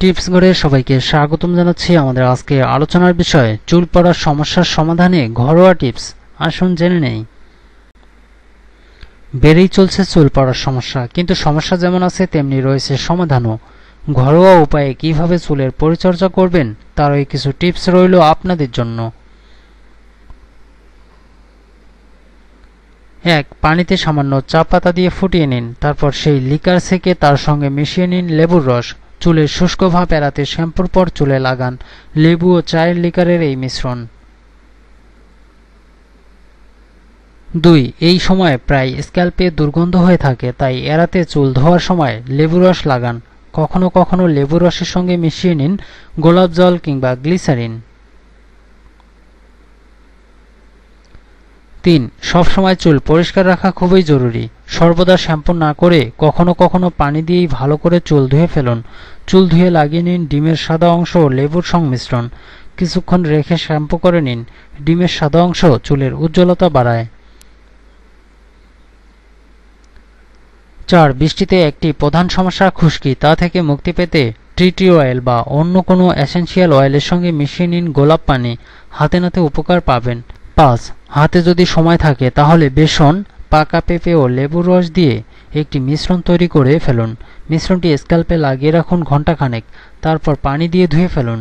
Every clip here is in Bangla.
টিপস ঘরে সবাইকে স্বাগতম জানাচ্ছি আমাদের আজকে আলোচনার বিষয় চুল পড়ার সমস্যার সমাধানে ঘরোয়া টিপস। আসুন জেনে নেই। বেড়েই চলছে চুল পড়ার সমস্যা, কিন্তু সমস্যা যেমন আছে, তেমনি রয়েছে সমাধানও। ঘরোয়া উপায়ে কীভাবে চুলের পরিচর্যা করবেন তারই কিছু টিপস রইল আপনাদের জন্য। এক, পানিতে সামান্য চা পাতা দিয়ে ফুটিয়ে নিন, তারপর সেই লিকার সেকে তার সঙ্গে মিশিয়ে নিন লেবুর রস। চুলের শুষ্ক ভাব এড়াতে শ্যাম্পুর পর চুলে লাগান। লেবু ও চায়ের লিকারের এই মিশ্রণ। দুই, এই সময় প্রায় স্ক্যাল্পে দুর্গন্ধ হয়ে থাকে, তাই এড়াতে চুল ধোয়ার সময় লেবু রস লাগান। কখনো কখনো লেবু রসের সঙ্গে মিশিয়ে নিন গোলাপ জল কিংবা গ্লিসারিন। তিন, সবসময় চুল পরিষ্কার রাখা খুবই জরুরি। সর্বদা শ্যাম্পু না করে কখনো কখনো পানি দিয়েই ভালো করে চুল ধুয়ে ফেলুন। চুল ধুয়ে লাগিয়ে নিন ডিমের সাদা অংশ ও লেবুর সংমিশ্রণ। কিছুক্ষণ রেখে শ্যাম্পু করে নিন, ডিমের সাদা অংশ চুলের উজ্জ্বলতা বাড়ায়। চার, বৃষ্টিতে একটি প্রধান সমস্যা খুশকি, তা থেকে মুক্তি পেতে ট্রিটি অয়েল বা অন্য কোনো অ্যাসেন্সিয়াল অয়েলের সঙ্গে মিশিয়ে নিন গোলাপ পানি। হাতে নাতে উপকার পাবেন। পাঁচ, হাতে যদি সময় থাকে তাহলে বেসন পাকা পেঁপে ও লেবুর রস দিয়ে একটি মিশ্রণ তৈরি করে ফেলুন। মিশ্রণটি স্ক্যাল্পে লাগিয়ে রাখুন ঘণ্টাখানেক, তারপর পানি দিয়ে ধুয়ে ফেলুন।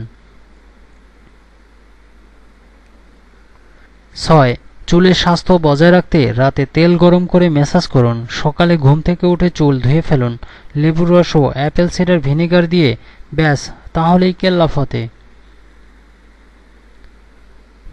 ছয়, চুলের স্বাস্থ্য বজায় রাখতে রাতে তেল গরম করে ম্যাসাজ করুন। সকালে ঘুম থেকে উঠে চুল ধুয়ে ফেলুন। লেবুর রস ও অ্যাপেল সিডার ভিনেগার দিয়ে, ব্যাস, তাহলেই কেল্লা ফতে